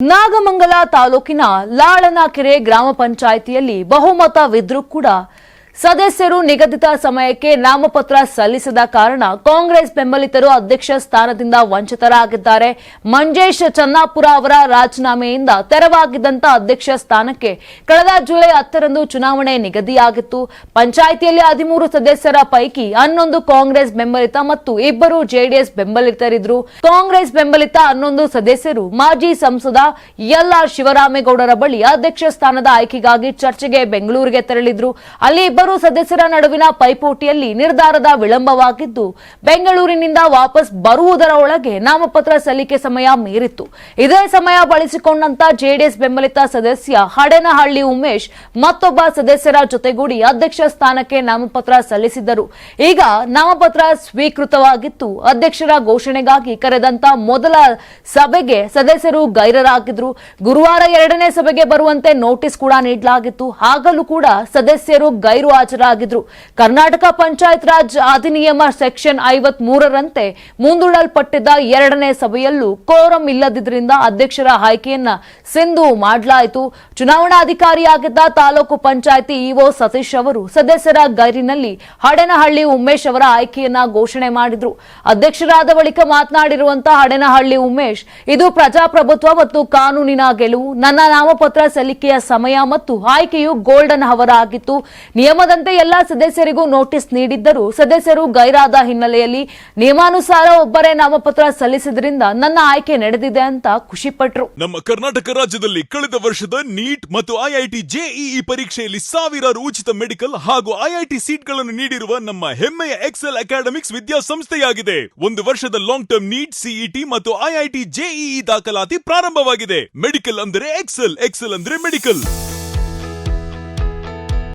ನಾಗಮಂಗಲ ತಾಲೂಕಿನ ಲಾಳನಕೆರೆ ಗ್ರಾಮ ಪಂಚಾಯಿತಿಯಲ್ಲಿ ಬಹುಮತವಿದ್ರೂ ಕೂಡ ಸದಸ್ಯರು ನಿಗದಿತ ಸಮಯಕ್ಕೆ ನಾಮಪತ್ರ ಸಲ್ಲಿಸದ ಕಾರಣ ಕಾಂಗ್ರೆಸ್ ಬೆಂಬಲಿತರು ಅಧ್ಯಕ್ಷ ಸ್ಥಾನದಿಂದ ವಂಚಿತರಾಗಿದ್ದಾರೆ. ಮಂಜೇಶ್ ಚನ್ನಾಪುರ ಅವರ ರಾಜೀನಾಮೆಯಿಂದ ತೆರವಾಗಿದ್ದಂತ ಅಧ್ಯಕ್ಷ ಸ್ಥಾನಕ್ಕೆ ಕಳೆದ ಜುಲೈ ಹತ್ತರಂದು ಚುನಾವಣೆ ನಿಗದಿಯಾಗಿತ್ತು. ಪಂಚಾಯಿತಿಯಲ್ಲಿ ಹದಿಮೂರು ಸದಸ್ಯರ ಪೈಕಿ ಹನ್ನೊಂದು ಕಾಂಗ್ರೆಸ್ ಬೆಂಬಲಿತ ಮತ್ತು ಇಬ್ಬರು ಜೆಡಿಎಸ್ ಬೆಂಬಲಿತರಿದ್ರು ಕಾಂಗ್ರೆಸ್ ಬೆಂಬಲಿತ ಹನ್ನೊಂದು ಸದಸ್ಯರು ಮಾಜಿ ಸಂಸದ ಎಲ್ಆರ್ ಶಿವರಾಮೇಗೌಡರ ಬಳಿ ಅಧ್ಯಕ್ಷ ಸ್ಥಾನದ ಆಯ್ಕೆಗಾಗಿ ಚರ್ಚೆಗೆ ಬೆಂಗಳೂರಿಗೆ ತೆರಳಿದ್ರು. ಅಲ್ಲಿ ಸದಸ್ಯರ ನಡುವಿನ ಪೈಪೋಟಿಯಲ್ಲಿ ನಿರ್ಧಾರದ ವಿಳಂಬವಾಗಿದ್ದು, ಬೆಂಗಳೂರಿನಿಂದ ವಾಪಸ್ ಬರುವುದರ ಒಳಗೆ ನಾಮಪತ್ರ ಸಲ್ಲಿಕೆ ಸಮಯ ಮೀರಿತ್ತು. ಇದೇ ಸಮಯ ಬಳಸಿಕೊಂಡಂತ ಜೆಡಿಎಸ್ ಬೆಂಬಲಿತ ಸದಸ್ಯ ಹಡೇನಹಳ್ಳಿ ಉಮೇಶ್ ಮತ್ತೊಬ್ಬ ಸದಸ್ಯರ ಜೊತೆಗೂಡಿ ಅಧ್ಯಕ್ಷ ಸ್ಥಾನಕ್ಕೆ ನಾಮಪತ್ರ ಸಲ್ಲಿಸಿದ್ದರು. ಈಗ ನಾಮಪತ್ರ ಸ್ವೀಕೃತವಾಗಿತ್ತು. ಅಧ್ಯಕ್ಷರ ಘೋಷಣೆಗಾಗಿ ಕರೆದಂತ ಮೊದಲ ಸಭೆಗೆ ಸದಸ್ಯರು ಗೈರರಾಗಿದ್ರು. ಗುರುವಾರ ಎರಡನೇ ಸಭೆಗೆ ಬರುವಂತೆ ನೋಟಿಸ್ ಕೂಡ ನೀಡಲಾಗಿತ್ತು. ಆಗಲೂ ಕೂಡ ಸದಸ್ಯರು ಗೈರು ಹಾಜರಾಗಿದ್ರು. ಕರ್ನಾಟಕ ಪಂಚಾಯತ್ ರಾಜ್ ಅಧಿನಿಯಮ ಸೆಕ್ಷನ್ ಐವತ್ ಮೂರರಂತೆ ಮುಂದೂಡಲ್ಪಟ್ಟಿದ್ದ ಎರಡನೇ ಸಭೆಯಲ್ಲೂ ಕೋರಂ ಇಲ್ಲದಿದ್ದರಿಂದ ಅಧ್ಯಕ್ಷರ ಆಯ್ಕೆಯನ್ನ ಸಿಂಧು ಮಾಡಲಾಯಿತು. ಚುನಾವಣಾಧಿಕಾರಿಯಾಗಿದ್ದ ತಾಲೂಕು ಪಂಚಾಯಿತಿ ಇಒ ಸತೀಶ್ ಅವರು ಸದಸ್ಯರ ಗೈರಿನಲ್ಲಿ ಹಡೇನಹಳ್ಳಿ ಉಮೇಶ್ ಅವರ ಆಯ್ಕೆಯನ್ನ ಘೋಷಣೆ ಮಾಡಿದ್ರು. ಅಧ್ಯಕ್ಷರಾದ ಬಳಿಕ ಮಾತನಾಡಿರುವಂತಹ ಹಡೇನಹಳ್ಳಿ ಉಮೇಶ್, ಇದು ಪ್ರಜಾಪ್ರಭುತ್ವ ಮತ್ತು ಕಾನೂನಿನ ಗೆಲುವು, ನನ್ನ ನಾಮಪತ್ರ ಸಲ್ಲಿಕೆಯ ಸಮಯ ಮತ್ತು ಆಯ್ಕೆಯು ಗೋಲ್ಡನ್ ಅವರ ಆಗಿತ್ತು. ನಿಯಮದಂತೆ ಎಲ್ಲಾ ಸದಸ್ಯರಿಗೂ ನೋಟಿಸ್ ನೀಡಿದ್ದರೂ ಸದಸ್ಯರು ಗೈರಾದ ಹಿನ್ನೆಲೆಯಲ್ಲಿ ನಿಯಮಾನುಸಾರ ಒಬ್ಬರೇ ನಾಮಪತ್ರ ಸಲ್ಲಿಸಿದ್ರಿಂದ ನನ್ನ ಆಯ್ಕೆ ನಡೆದಿದೆ ಅಂತ ಖುಷಿಪಟ್ರು. ನಮ್ಮ ಕರ್ನಾಟಕ ರಾಜ್ಯದಲ್ಲಿ ಕಳೆದ ವರ್ಷದ ನೀಟ್ ಮತ್ತು ಐಐಟಿ ಜೆಇಇ ಪರೀಕ್ಷೆಯಲ್ಲಿ ಸಾವಿರಾರು ಉಚಿತ ಮೆಡಿಕಲ್ ಹಾಗೂ ಐಐಟಿ ಸೀಟ್ಗಳನ್ನು ನೀಡಿರುವ ನಮ್ಮ ಹೆಮ್ಮೆಯ ಎಕ್ಸೆಲ್ ಅಕಾಡೆಮಿಕ್ಸ್ ವಿದ್ಯಾಸಂಸ್ಥೆಯಾಗಿದೆ. ಒಂದು ವರ್ಷದ ಲಾಂಗ್ ಟರ್ಮ್ ನೀಟ್ ಸಿಇಟಿ ಮತ್ತು ಐಐಟಿ ಜೆಇಇ ದಾಖಲಾತಿ ಪ್ರಾರಂಭವಾಗಿದೆ. ಮೆಡಿಕಲ್ ಅಂದರೆ ಎಕ್ಸೆಲ್ ಎಕ್ಸೆಲ್ ಅಂದ್ರೆ ಮೆಡಿಕಲ್.